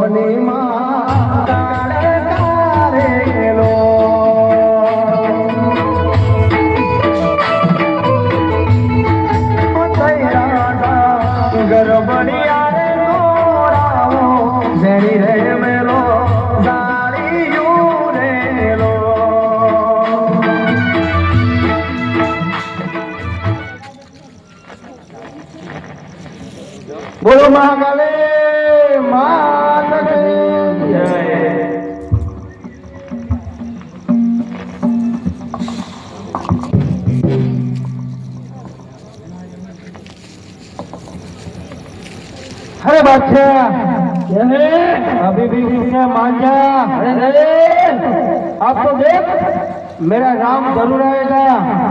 মনে अरे, अभी भी जा अरे अरे तो देख, मेरा राम ज़रूर आएगा।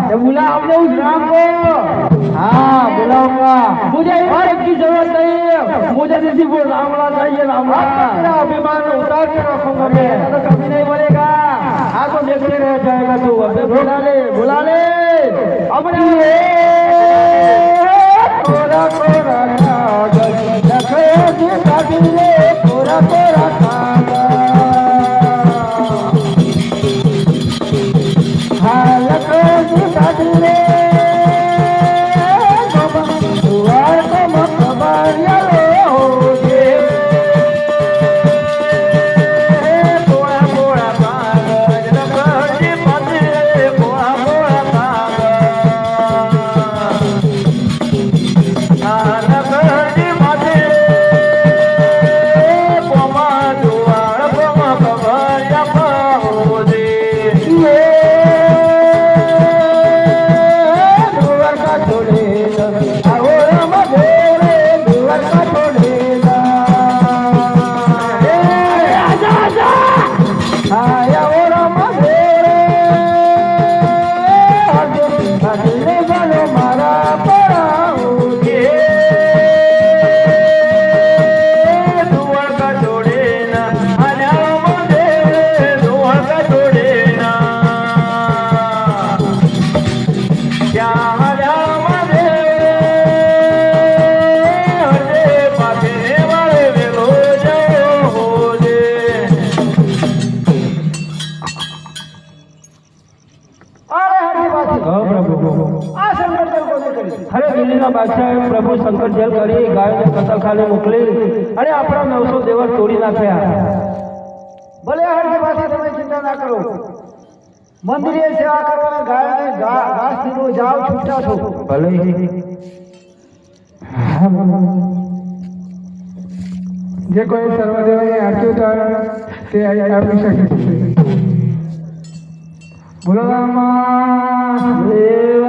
ये बुला हमने उस राम को। हाँ बुलाऊँगा। मुझे और की ज़रूरत नहीं। है मुझे किसी को रामला चाहिए रामला अभिमान उतार के रखूँगा मैं। तो कभी नहीं बोलेगा। तो देखते रह जाएगा तू। अबे बुला ले बुला ले। अपनी कोरा कोरा ছেড়ে দিয়ে কাটিলে পোড়া পোড়া દિલ્હીના બાદશાહે પ્રભુ શંકર જેલ કરી, ગાયોને કતલખાને મોકલી અને આપણા નવસો દેવર તોડી નાખ્યા. ભલે હરી પાછી તમે ચિંતા ના કરો. મંદિરે સેવા કરવા ગાયોને ઘાસ દીધો જાવ છૂટા છો. ભલે. જે કોઈ સર્વદેવની આરતી ઉતારે તે આપી શકે છે. બોલો રામા દેવનો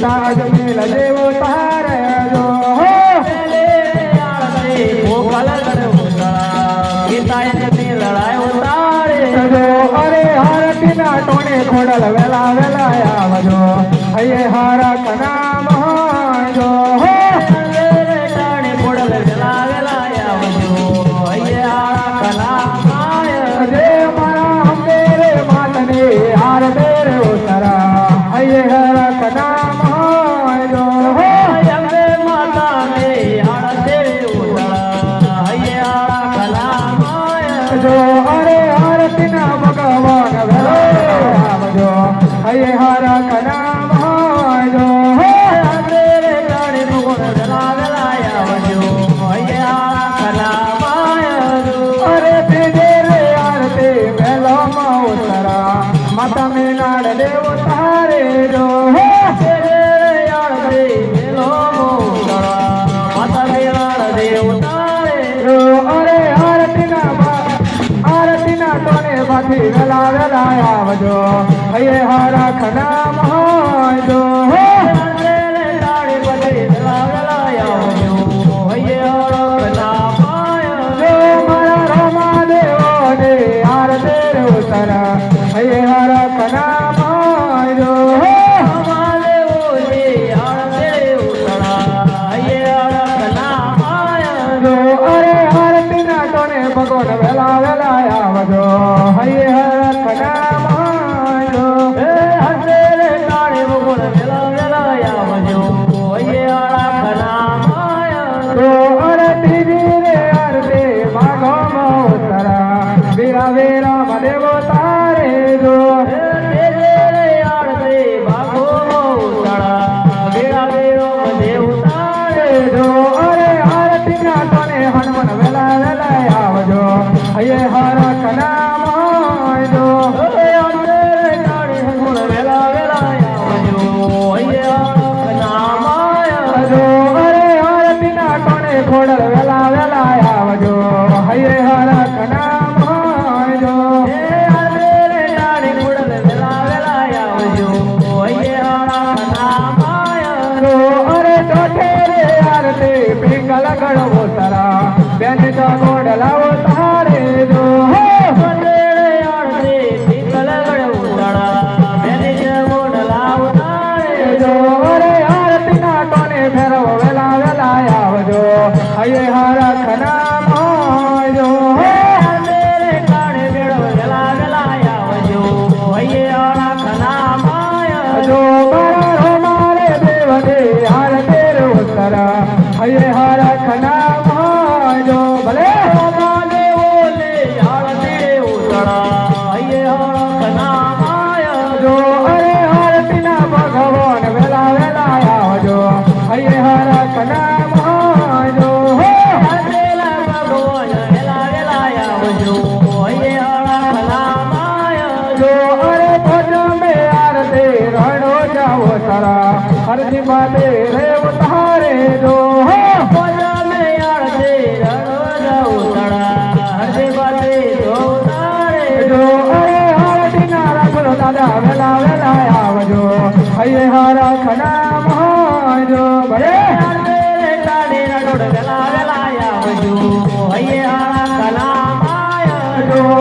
દેવો તારે અરે આરતીના ટોણે ખોડલ વેલા વેલા આવજો હૈયે હારા કના અરે આરતીના ભગવાન વેલા આવજો મહાજો હો ખોડ વેલા વેલા આવજો આવજો હે હરે રે રાણી વેલા વેલા આવજો હૈયે હરક નામ આવજો અરે ચોથે રે આરતી ગણવો સરા બેન તો ખોડ લાવો Oh.